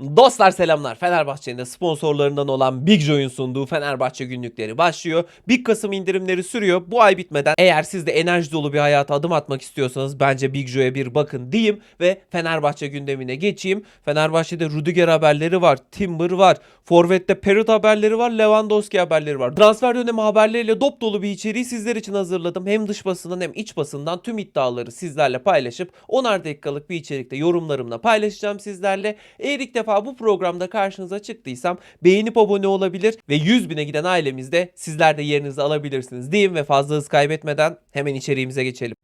Dostlar selamlar. Fenerbahçe'nin de sponsorlarından olan Big Joy'un sunduğu Fenerbahçe günlükleri başlıyor. Big Kasım indirimleri sürüyor. Bu ay bitmeden eğer siz de enerji dolu bir hayata adım atmak istiyorsanız bence Big Joy'a bir bakın diyeyim ve Fenerbahçe gündemine geçeyim. Fenerbahçe'de Rudiger haberleri var, Timber var, Forvet'te Perut haberleri var, Lewandowski haberleri var. Transfer dönemi haberleriyle dop dolu bir içeriği sizler için hazırladım. Hem dış basından hem iç basından tüm iddiaları sizlerle paylaşıp 10'ar dakikalık bir içerikte yorumlarımla paylaşacağım sizlerle. Eğer ilk defa bu programda karşınıza çıktıysam beğenip abone olabilir ve 100 bine giden ailemizde sizler de yerinizi alabilirsiniz diyeyim ve fazla hız kaybetmeden hemen içeriğimize geçelim.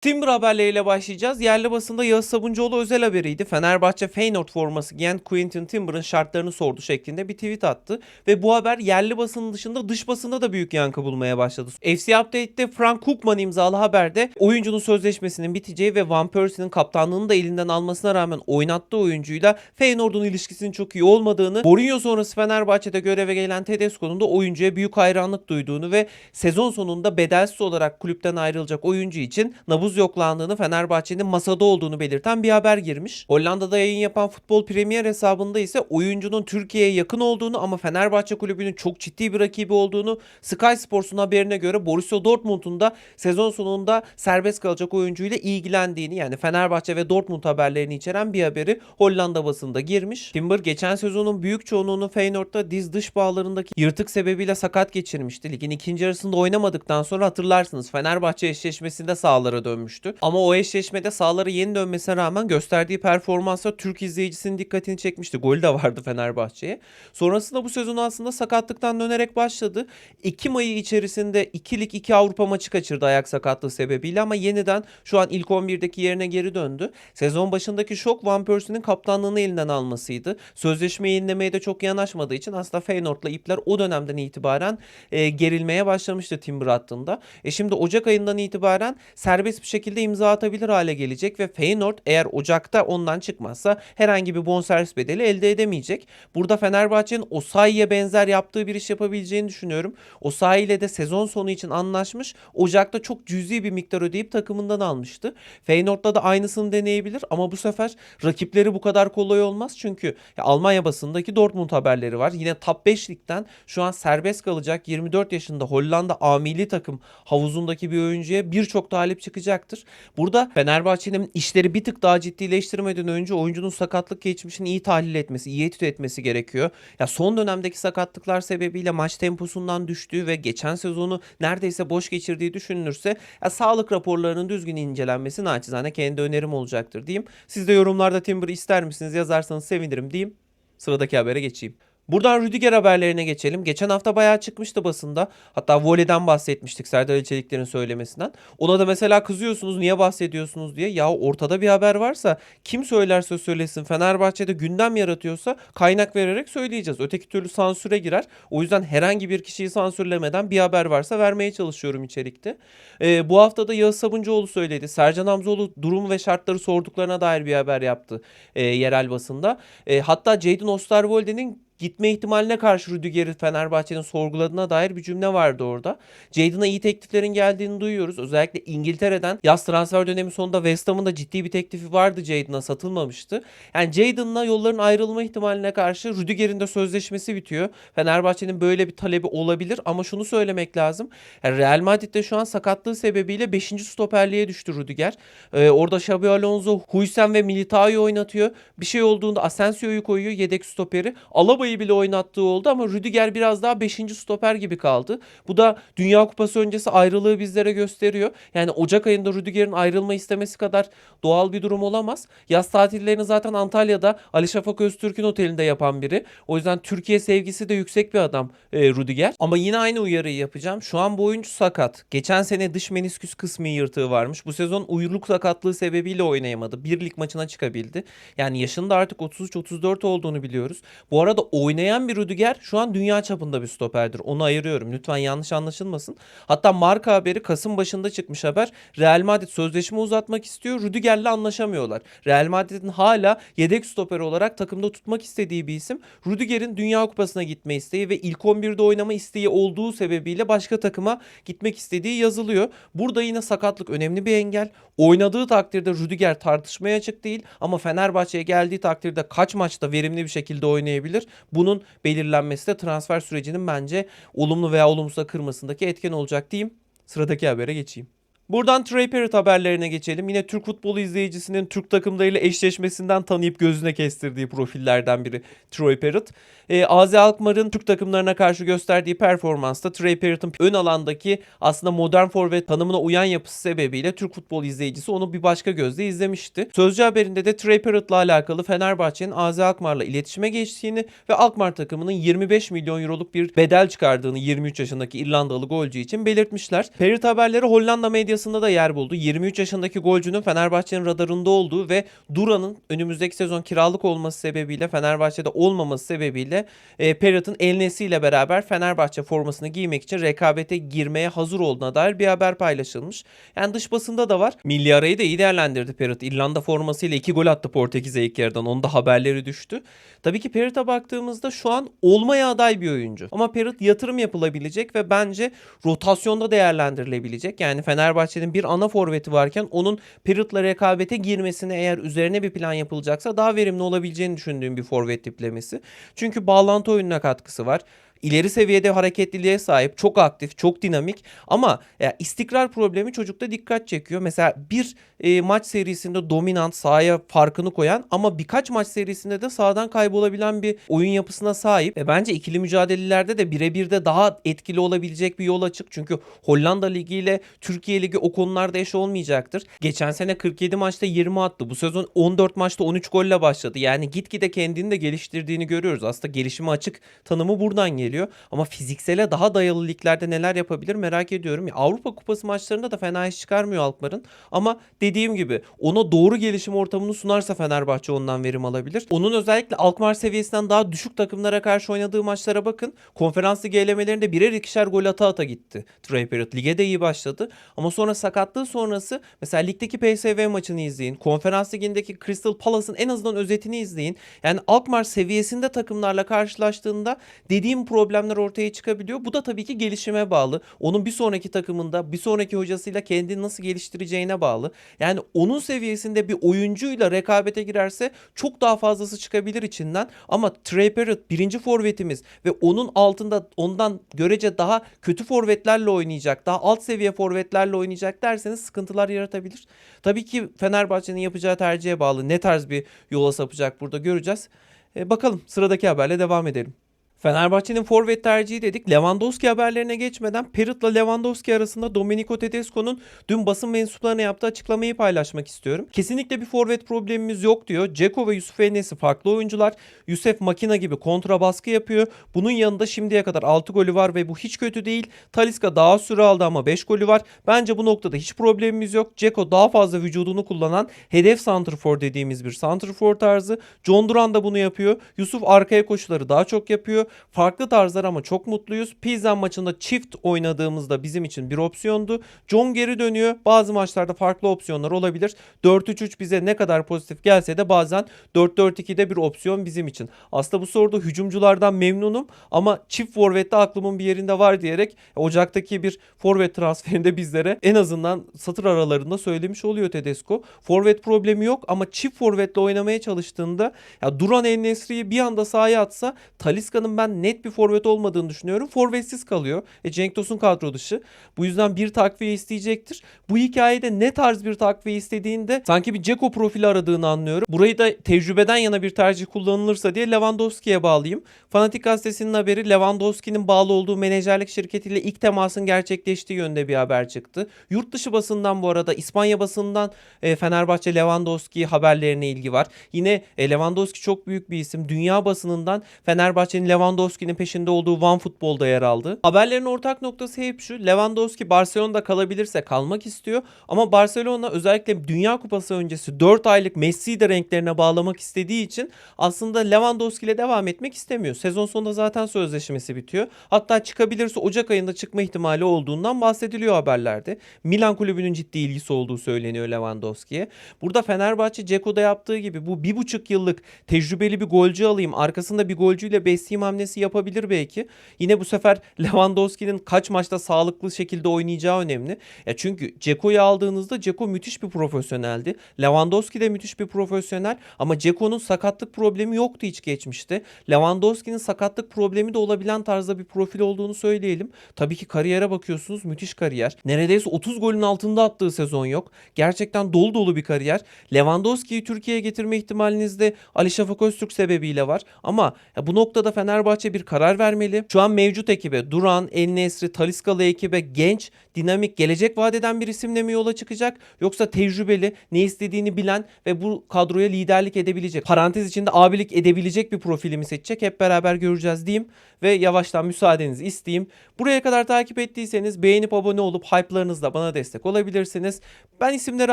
Timber haberleriyle başlayacağız. Yerli basında Yağız Sabuncuoğlu özel haberiydi. Fenerbahçe Feyenoord forması giyen Quentin Timber'ın şartlarını sordu şeklinde bir tweet attı. Ve bu haber yerli basının dışında dış basında da büyük yankı bulmaya başladı. FC Update'te Frank Koopman imzalı haberde oyuncunun sözleşmesinin biteceği ve Van Persie'nin kaptanlığını da elinden almasına rağmen oynattığı oyuncuyla Feyenoord'un ilişkisinin çok iyi olmadığını, Mourinho sonrası Fenerbahçe'de göreve gelen Tedesco'nun da oyuncuya büyük hayranlık duyduğunu ve sezon sonunda bedelsiz olarak kulüpten ayrılacak oyuncu için nabız yoklandığını Fenerbahçe'nin masada olduğunu belirten bir haber girmiş. Hollanda'da yayın yapan Futbol Premier hesabında ise oyuncunun Türkiye'ye yakın olduğunu ama Fenerbahçe kulübünün çok ciddi bir rakibi olduğunu Sky Sports'un haberine göre Borussia Dortmund'un da sezon sonunda serbest kalacak oyuncuyla ilgilendiğini yani Fenerbahçe ve Dortmund haberlerini içeren bir haberi Hollanda basında girmiş. Timber geçen sezonun büyük çoğunluğunu Feyenoord'da diz dış bağlarındaki yırtık sebebiyle sakat geçirmişti. Ligin ikinci yarısında oynamadıktan sonra hatırlarsınız Fenerbahçe eşleşmesinde sahalara dönmüştü. Ama o eşleşmede sahalara yeni dönmesine rağmen gösterdiği performansla Türk izleyicisinin dikkatini çekmişti. Golü de vardı Fenerbahçe'ye. Sonrasında bu sezon aslında sakatlıktan dönerek başladı. Ekim ayı içerisinde 2 lig 2 Avrupa maçı kaçırdı ayak sakatlığı sebebiyle ama yeniden şu an ilk 11'deki yerine geri döndü. Sezon başındaki şok Van Persie'nin kaptanlığını elinden almasıydı. Sözleşme yenilemeye de çok yanaşmadığı için aslında Feyenoord'la ipler o dönemden itibaren e, gerilmeye başlamıştı Timber hattında. E şimdi Ocak ayından itibaren serbest bir şekilde imza atabilir hale gelecek ve Feyenoord eğer Ocak'ta ondan çıkmazsa herhangi bir bonservis bedeli elde edemeyecek. Burada Fenerbahçe'nin Osayi'ye benzer yaptığı bir iş yapabileceğini düşünüyorum. Osayi ile de sezon sonu için anlaşmış. Ocak'ta çok cüzi bir miktar ödeyip takımından almıştı. Feyenoord'da da aynısını deneyebilir ama bu sefer rakipleri bu kadar kolay olmaz. Çünkü ya Almanya basındaki Dortmund haberleri var. Yine top 5 ligden şu an serbest kalacak 24 yaşında Hollanda A milli takım havuzundaki bir oyuncuya birçok talip çıkacaktır. Burada Fenerbahçe'nin işleri bir tık daha ciddileştirmeden önce oyuncunun sakatlık geçmişini iyi tahlil etmesi, iyi etüt etmesi gerekiyor. Ya son dönemdeki sakatlıklar sebebiyle maç temposundan düştüğü ve geçen sezonu neredeyse boş geçirdiği düşünülürse ya sağlık raporlarının düzgün incelenmesi naçizane kendi önerim olacaktır diyeyim. Siz de yorumlarda Timber ister misiniz yazarsanız sevinirim diyeyim. Sıradaki habere geçeyim. Buradan Rüdiger haberlerine geçelim. Geçen hafta bayağı çıkmıştı basında. Hatta voleyden bahsetmiştik Serdar Ali Çelikler'in söylemesinden. Ona da mesela kızıyorsunuz niye bahsediyorsunuz diye. Ya ortada bir haber varsa kim söylerse söylesin Fenerbahçe'de gündem yaratıyorsa kaynak vererek söyleyeceğiz. Öteki türlü sansüre girer. O yüzden herhangi bir kişiyi sansürlemeden bir haber varsa vermeye çalışıyorum içerikte. Ee, bu hafta da Yağız Sabuncuoğlu söyledi. Sercan Hamzoğlu durum ve şartları sorduklarına dair bir haber yaptı e, yerel basında. E, hatta Jadon Osterwolde'nin gitme ihtimaline karşı Rüdiger'i Fenerbahçe'nin sorguladığına dair bir cümle vardı orada. Jadon'a iyi tekliflerin geldiğini duyuyoruz. Özellikle İngiltere'den yaz transfer dönemi sonunda West Ham'ın da ciddi bir teklifi vardı Jadon'a satılmamıştı. Yani Jadon'la yolların ayrılma ihtimaline karşı Rüdiger'in de sözleşmesi bitiyor. Fenerbahçe'nin böyle bir talebi olabilir ama şunu söylemek lazım. Real Madrid'de şu an sakatlığı sebebiyle 5. stoperliğe düştü Rüdiger. Ee, orada Xabi Alonso, Huysen ve Militao'yu oynatıyor. Bir şey olduğunda Asensio'yu koyuyor yedek stoperi. Alaba Avrupa'yı bile oynattığı oldu ama Rüdiger biraz daha 5. stoper gibi kaldı. Bu da Dünya Kupası öncesi ayrılığı bizlere gösteriyor. Yani Ocak ayında Rüdiger'in ayrılma istemesi kadar doğal bir durum olamaz. Yaz tatillerini zaten Antalya'da Ali Şafak Öztürk'ün otelinde yapan biri. O yüzden Türkiye sevgisi de yüksek bir adam e, Rüdiger. Ama yine aynı uyarıyı yapacağım. Şu an bu oyuncu sakat. Geçen sene dış menisküs kısmı yırtığı varmış. Bu sezon uyurluk sakatlığı sebebiyle oynayamadı. Bir lig maçına çıkabildi. Yani yaşında artık 33-34 olduğunu biliyoruz. Bu arada oynayan bir Rüdiger şu an dünya çapında bir stoperdir. Onu ayırıyorum. Lütfen yanlış anlaşılmasın. Hatta marka haberi Kasım başında çıkmış haber. Real Madrid sözleşme uzatmak istiyor. Rüdiger'le anlaşamıyorlar. Real Madrid'in hala yedek stoper olarak takımda tutmak istediği bir isim. Rüdiger'in Dünya Kupası'na gitme isteği ve ilk 11'de oynama isteği olduğu sebebiyle başka takıma gitmek istediği yazılıyor. Burada yine sakatlık önemli bir engel. Oynadığı takdirde Rüdiger tartışmaya açık değil ama Fenerbahçe'ye geldiği takdirde kaç maçta verimli bir şekilde oynayabilir? Bunun belirlenmesi de transfer sürecinin bence olumlu veya olumsuz kırmasındaki etken olacak diyeyim. Sıradaki habere geçeyim. Buradan Trey Parrott haberlerine geçelim. Yine Türk futbolu izleyicisinin Türk takımlarıyla eşleşmesinden tanıyıp gözüne kestirdiği profillerden biri Trey Parrott. Ee, Azi Alkmaar'ın Türk takımlarına karşı gösterdiği performansta Trey Parrott'ın ön alandaki aslında modern forvet tanımına uyan yapısı sebebiyle Türk futbol izleyicisi onu bir başka gözle izlemişti. Sözcü haberinde de Trey Parrott'la alakalı Fenerbahçe'nin Azi Alkmaar'la iletişime geçtiğini ve Alkmaar takımının 25 milyon euroluk bir bedel çıkardığını 23 yaşındaki İrlandalı golcü için belirtmişler. Parrott haberleri Hollanda medyasında da yer buldu. 23 yaşındaki golcünün Fenerbahçe'nin radarında olduğu ve Duran'ın önümüzdeki sezon kiralık olması sebebiyle Fenerbahçe'de olmaması sebebiyle e, Parrott'ın El Nesi ile beraber Fenerbahçe formasını giymek için rekabete girmeye hazır olduğuna dair bir haber paylaşılmış. Yani dış basında da var. Milli arayı da iyi değerlendirdi Parrott. İrlanda formasıyla iki gol attı Portekiz'e ilk yarıdan. Onun da haberleri düştü. Tabii ki Parrott'a baktığımızda şu an olmaya aday bir oyuncu. Ama Parrott yatırım yapılabilecek ve bence rotasyonda değerlendirilebilecek. Yani Fenerbahçe'nin bir ana forveti varken onun Parrott'la rekabete girmesine eğer üzerine bir plan yapılacaksa daha verimli olabileceğini düşündüğüm bir forvet tiplemesi. Çünkü bağlantı oyununa katkısı var ileri seviyede hareketliliğe sahip, çok aktif, çok dinamik ama ya istikrar problemi çocukta dikkat çekiyor. Mesela bir e, maç serisinde dominant sahaya farkını koyan ama birkaç maç serisinde de sağdan kaybolabilen bir oyun yapısına sahip. E, bence ikili mücadelelerde de birebir de daha etkili olabilecek bir yol açık. Çünkü Hollanda Ligi ile Türkiye Ligi o konularda eş olmayacaktır. Geçen sene 47 maçta 20 attı. Bu sezon 14 maçta 13 golle başladı. Yani gitgide kendini de geliştirdiğini görüyoruz. Aslında gelişime açık tanımı buradan geliyor geliyor. Ama fiziksele daha dayalı liglerde neler yapabilir merak ediyorum. Ya Avrupa Kupası maçlarında da fena iş çıkarmıyor Alkmaar'ın. Ama dediğim gibi ona doğru gelişim ortamını sunarsa Fenerbahçe ondan verim alabilir. Onun özellikle Alkmaar seviyesinden daha düşük takımlara karşı oynadığı maçlara bakın. Konferans ligi elemelerinde birer ikişer gol ata ata gitti. Trey Parrott lige de iyi başladı. Ama sonra sakatlığı sonrası mesela ligdeki PSV maçını izleyin. Konferans ligindeki Crystal Palace'ın en azından özetini izleyin. Yani Alkmaar seviyesinde takımlarla karşılaştığında dediğim problemler ortaya çıkabiliyor. Bu da tabii ki gelişime bağlı. Onun bir sonraki takımında bir sonraki hocasıyla kendini nasıl geliştireceğine bağlı. Yani onun seviyesinde bir oyuncuyla rekabete girerse çok daha fazlası çıkabilir içinden. Ama Trey Parrott birinci forvetimiz ve onun altında ondan görece daha kötü forvetlerle oynayacak, daha alt seviye forvetlerle oynayacak derseniz sıkıntılar yaratabilir. Tabii ki Fenerbahçe'nin yapacağı tercihe bağlı. Ne tarz bir yola sapacak burada göreceğiz. E, bakalım sıradaki haberle devam edelim. Fenerbahçe'nin forvet tercihi dedik. Lewandowski haberlerine geçmeden Perit'la Lewandowski arasında Domenico Tedesco'nun dün basın mensuplarına yaptığı açıklamayı paylaşmak istiyorum. Kesinlikle bir forvet problemimiz yok diyor. Ceko ve Yusuf Enes'i farklı oyuncular. Yusuf makina gibi kontra baskı yapıyor. Bunun yanında şimdiye kadar 6 golü var ve bu hiç kötü değil. Taliska daha süre aldı ama 5 golü var. Bence bu noktada hiç problemimiz yok. Ceko daha fazla vücudunu kullanan hedef santrfor dediğimiz bir santrfor tarzı. John Duran da bunu yapıyor. Yusuf arkaya koşuları daha çok yapıyor. Farklı tarzlar ama çok mutluyuz. Pilsen maçında çift oynadığımızda bizim için bir opsiyondu. John geri dönüyor. Bazı maçlarda farklı opsiyonlar olabilir. 4-3-3 bize ne kadar pozitif gelse de bazen 4-4-2'de bir opsiyon bizim için. Aslında bu soruda hücumculardan memnunum ama çift forvette aklımın bir yerinde var diyerek Ocak'taki bir forvet transferinde bizlere en azından satır aralarında söylemiş oluyor Tedesco. Forvet problemi yok ama çift forvetle oynamaya çalıştığında ya Duran El Nesri'yi bir anda sahaya atsa Taliska'nın ben net bir forvet olmadığını düşünüyorum. Forvetsiz kalıyor. E Cenk Tosun kadro dışı. Bu yüzden bir takviye isteyecektir. Bu hikayede ne tarz bir takviye istediğinde sanki bir Ceko profili aradığını anlıyorum. Burayı da tecrübeden yana bir tercih kullanılırsa diye Lewandowski'ye bağlayayım. Fanatik gazetesinin haberi Lewandowski'nin bağlı olduğu menajerlik şirketiyle ilk temasın gerçekleştiği yönde bir haber çıktı. Yurt dışı basından bu arada İspanya basından e, Fenerbahçe Lewandowski haberlerine ilgi var. Yine e, Lewandowski çok büyük bir isim. Dünya basınından Fenerbahçe'nin Lewandowski Lewandowski'nin peşinde olduğu OneFootball'da yer aldı. Haberlerin ortak noktası hep şu. Lewandowski Barcelona'da kalabilirse kalmak istiyor. Ama Barcelona özellikle Dünya Kupası öncesi 4 aylık Messi'yi de renklerine bağlamak istediği için aslında Lewandowski ile devam etmek istemiyor. Sezon sonunda zaten sözleşmesi bitiyor. Hatta çıkabilirse Ocak ayında çıkma ihtimali olduğundan bahsediliyor haberlerde. Milan kulübünün ciddi ilgisi olduğu söyleniyor Lewandowski'ye. Burada Fenerbahçe Ceko'da yaptığı gibi bu bir buçuk yıllık tecrübeli bir golcü alayım. Arkasında bir golcüyle besleyeyim hamlesi yapabilir belki. Yine bu sefer Lewandowski'nin kaç maçta sağlıklı şekilde oynayacağı önemli. Ya çünkü Ceko'yu aldığınızda Ceko müthiş bir profesyoneldi. Lewandowski de müthiş bir profesyonel ama Ceko'nun sakatlık problemi yoktu hiç geçmişte. Lewandowski'nin sakatlık problemi de olabilen tarzda bir profil olduğunu söyleyelim. Tabii ki kariyere bakıyorsunuz müthiş kariyer. Neredeyse 30 golün altında attığı sezon yok. Gerçekten dolu dolu bir kariyer. Lewandowski'yi Türkiye'ye getirme ihtimaliniz de Ali Şafak Öztürk sebebiyle var. Ama bu noktada Fenerbahçe bir karar vermeli. Şu an mevcut ekibe Duran, El Nesri, Taliskalı ekibe genç, dinamik, gelecek vadeden bir isimle mi yola çıkacak? Yoksa tecrübeli, ne istediğini bilen ve bu kadroya liderlik edebilecek, parantez içinde abilik edebilecek bir profili mi seçecek? Hep beraber göreceğiz diyeyim ve yavaştan müsaadenizi isteyeyim. Buraya kadar takip ettiyseniz beğenip abone olup hype'larınızla bana destek olabilirsiniz. Ben isimleri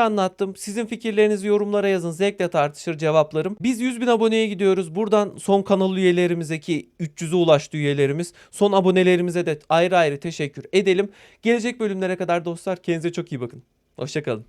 anlattım. Sizin fikirlerinizi yorumlara yazın. Zevkle tartışır cevaplarım. Biz 100 bin aboneye gidiyoruz. Buradan son kanal üyelerimizdeki 300'e ulaştı üyelerimiz. Son abonelerimize de ayrı ayrı teşekkür edelim. Gelecek bölümlere kadar dostlar kendinize çok iyi bakın. Hoşçakalın.